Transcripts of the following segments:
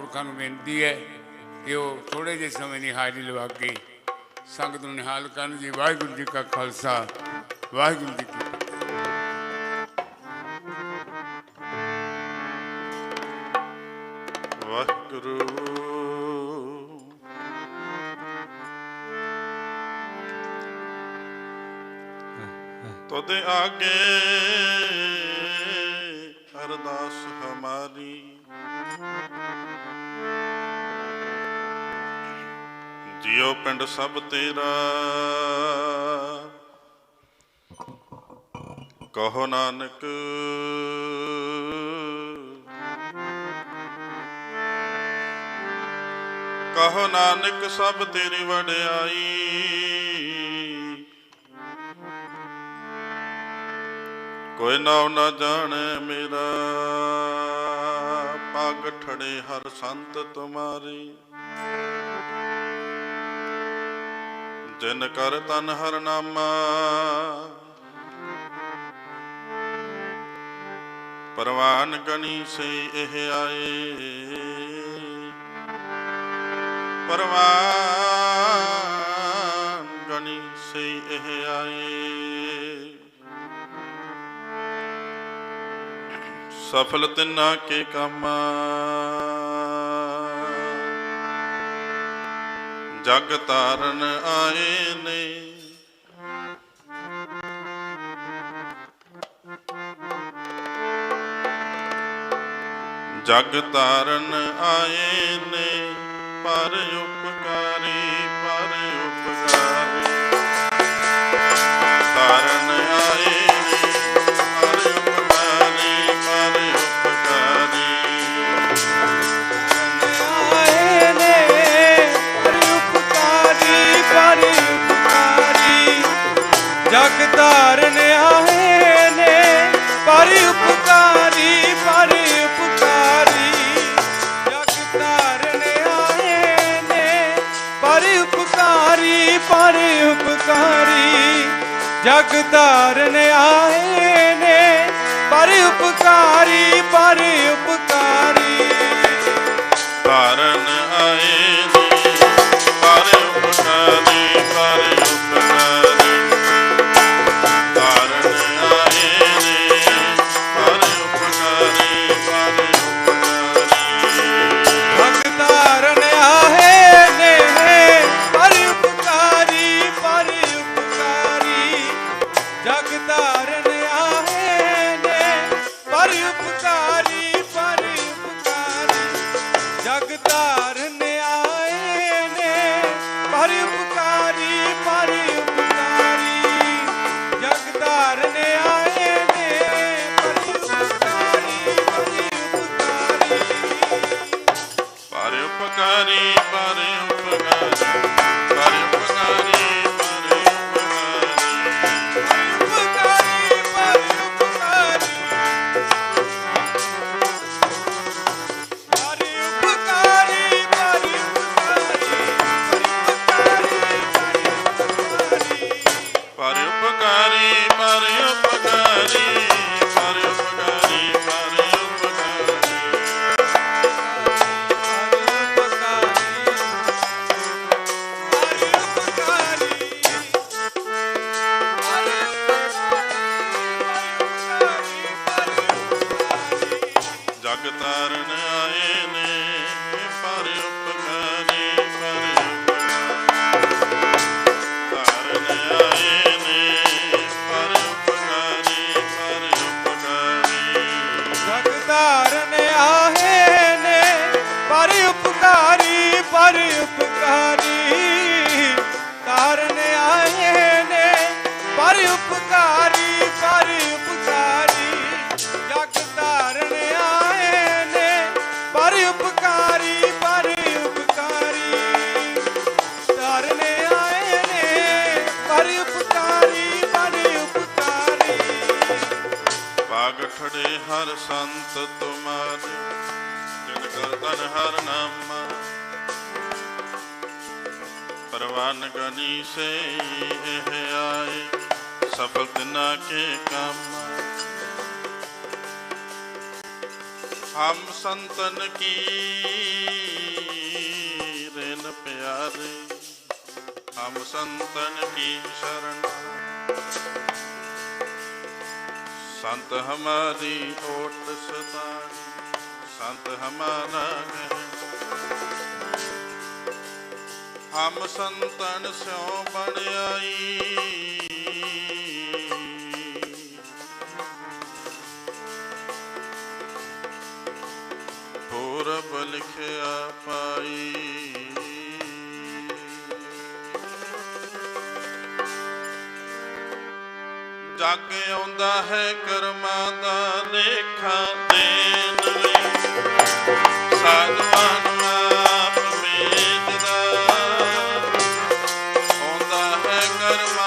ਮਹਾਂਪੁਰਖਾਂ ਨੂੰ ਬੇਨਤੀ ਹੈ ਕਿ ਉਹ ਥੋੜੇ ਜਿਹੇ ਸਮੇਂ ਦੀ ਹਾਜ਼ਰੀ ਲਵਾ ਕੇ ਸੰਗਤ ਨੂੰ ਨਿਹਾਲ ਕਰਨ ਜੀ। ਵਾਹਿਗੁਰੂ ਜੀ ਕਾ ਖਾਲਸਾ, ਵਾਹਿਗੁਰੂ ਜੀ ਕੀ ਫਤਿਹ। ਵਾਹਿਗੁਰੂ। ਤੁਧ ਆਗੇ ਅਰਦਾਸ ਹਮਾਰੀ। ਜਿਉ ਪਿੰਡ ਸਭ ਤੇਰਾ। ਕਹੋ ਨਾਨਕ। ਕਹੋ ਨਾਨਕ ਸਭ ਤੇਰੀ ਵਡਿਆਈ। ਕੋਈ ਨਾਮ ਨਾ ਜਾਣੇ ਮੇਰਾ। ਪਗ ਠੜੇ ਹਰ ਸੰਤ ਤੁਮਾਰੀ। ਜਿਨ ਕਰ ਤਨ ਹਰ ਨਾਮਾ। ਪਰਵਾਨ ਗਣੀ ਸੇ ਇਹ ਆਏ। ਪਰਵਾਨ ਗਣੀ ਸੇ ਇਹ ਆਏ। ਸਫਲ ਤਿਨਾ ਕੇ ਕੰਮ। ਜਗ ਤਾਰਨ ਆਏ ਨੇ। ਜਗ ਤਾਰਨ ਆਏ ਨੇ ਪਰ ਉਪਕਾਰੀ ਪਰ ਉਪਕਾਰੀ। ਤਾਰਨ ਆਏ ਜਗ ਧਾਰਨ ਆਏ ਨੇ, ਪਰ ਉਪਕਾਰੀ ਪਰ ਉਪਕਾਰੀ। ਜਗ ਧਾਰਨ ਆਏ ਨੇ, ਪਰ ਉਪਕਾਰੀ ਪਰ ਉਪਕਾਰੀ। ਜਗ ਧਾਰਨ ਆਏ ਨੇ, ਪਰ ਉਪਕਾਰੀ ਪਰ ਉਪਕਾਰੀ। ਤਾਰਨ ਪਰ ਉਪਕਾਰੀ ਜਗ ਤਾਰਨ ਸਤਮਾਨ ਜਿਨ ਕਰਤਨ ਹਰ ਨਾਮ। ਪਰਵਾਨ ਗਨੀ ਸੇ ਇਹ ਆਏ, ਸਫਲ ਦਿਨਾ ਕੇ ਕੰਮ। ਹਮ ਸੰਤਨ ਕੀ ਰੇਨ ਪਿਆਰੇ, ਹਮ ਸੰਤਨ ਕੀ ਸ਼ਰਨ। ਸੰਤ ਹਮਾਰੀ ਓਟ ਸਦਾ ਸੰਤ ਹਮਾਰਾ ਹਮ ਸੰਤਨ ਸਿਉ ਬਣ ਆਈ। ਪੂਰਬ ਲਿਖਿਆ ਪਾਈ। ਜਗ ਆਉਂਦਾ ਹੈ ਕਰਮਾ ਦਾ ਲੇਖਾ ਦੇਣ ਲਈ। ਸਾਧਵਾਂ ਆਪ ਮੇਜਦਾ ਆਉਂਦਾ ਹੈ ਕਰਮਾਂ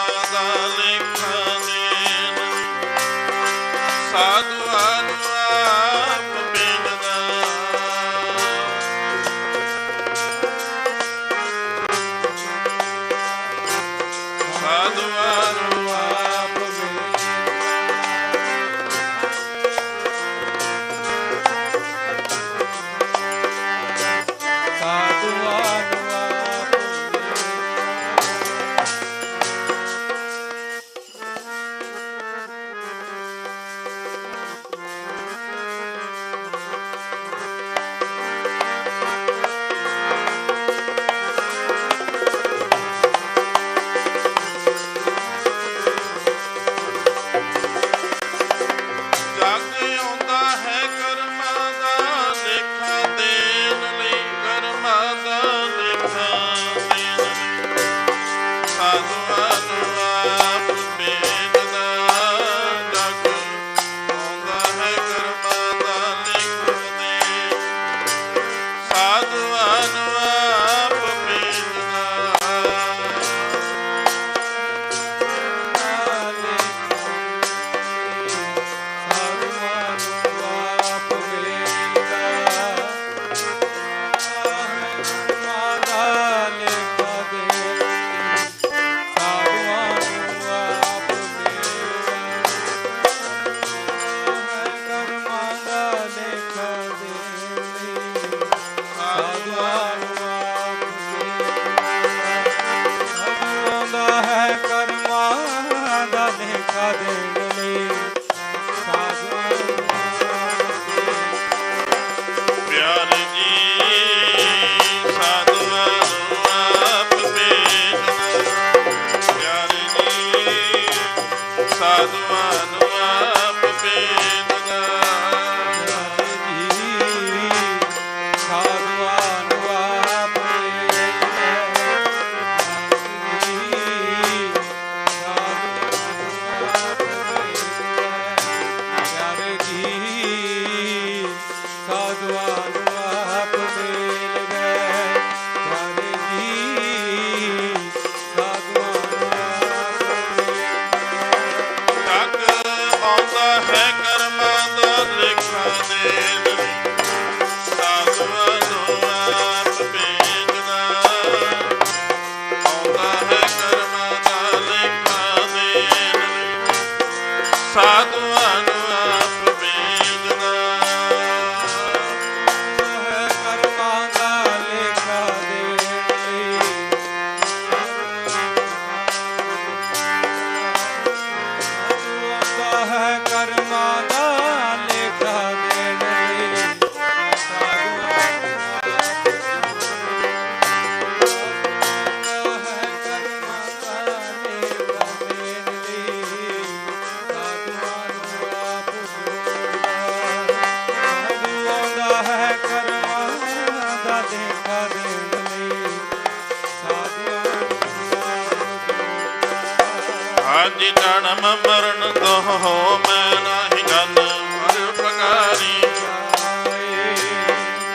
ਜਨਮ ਮਰਨ ਕਹੋ ਮੈਂ ਨਾਹੀ ਗਨ ਹਰ ਪ੍ਰਕਾਰੀ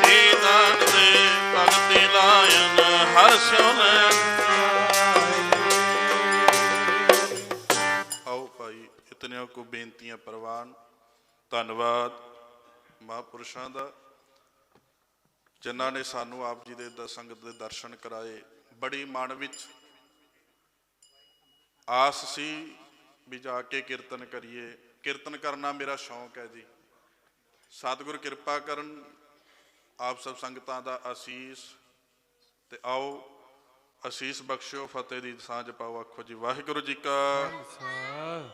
ਜੀ ਦਾਨ ਦੇ ਭਗਤੀ ਲਾਇਨ, ਹਰ ਸਿਉ ਆਓ ਭਾਈ ਇਤਨੇ ਕੋ ਬੇਨਤੀਆਂ ਪ੍ਰਵਾਨ। ਧੰਨਵਾਦ ਮਹਾਪੁਰਸ਼ਾਂ ਦਾ, ਜਿਨ੍ਹਾਂ ਨੇ ਸਾਨੂੰ ਆਪ ਜੀ ਦੇ ਸੰਗਤ ਦੇ ਦਰਸ਼ਨ ਕਰਾਏ। ਬੜੀ ਮਨ ਵਿੱਚ ਆਸ ਸੀ ਵੀ ਜਾ ਕੇ ਕੀਰਤਨ ਕਰੀਏ। ਕੀਰਤਨ ਕਰਨਾ ਮੇਰਾ ਸ਼ੌਂਕ ਹੈ ਜੀ। ਸਤਿਗੁਰ ਕਿਰਪਾ ਕਰਨ ਆਪ ਸਭ ਸੰਗਤਾਂ ਦਾ ਆਸੀਸ ਤੇ ਆਓ ਅਸੀਸ ਬਖਸ਼ਿਓ ਫਤਿਹ ਦੀ ਸਾਂਝ ਪਾਓ ਆਖੋ ਜੀ ਵਾਹਿਗੁਰੂ ਜੀ ਕਾ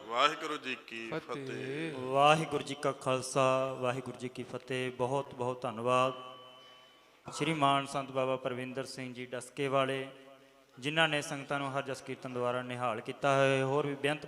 ਵਾਹਿਗੁਰੂ ਜੀ ਕੀ ਫਤਿਹ। ਵਾਹਿਗੁਰੂ ਜੀ ਕਾ ਖਾਲਸਾ ਵਾਹਿਗੁਰੂ ਜੀ ਕੀ ਫਤਿਹ। ਬਹੁਤ ਬਹੁਤ ਧੰਨਵਾਦ। ਸ੍ਰੀ ਮਾਨ ਸੰਤ ਬਾਬਾ ਪਰਵਿੰਦਰ ਸਿੰਘ ਜੀ ਡਸਕੇ ਵਾਲੇ ਜਿਨ੍ਹਾਂ ਨੇ ਸੰਗਤਾਂ ਨੂੰ ਹਰ ਜਸ ਕੀਰਤਨ ਦੁਆਰਾ ਨਿਹਾਲ ਕੀਤਾ ਹੈ। ਹੋਰ ਵੀ ਬੇਅੰਤ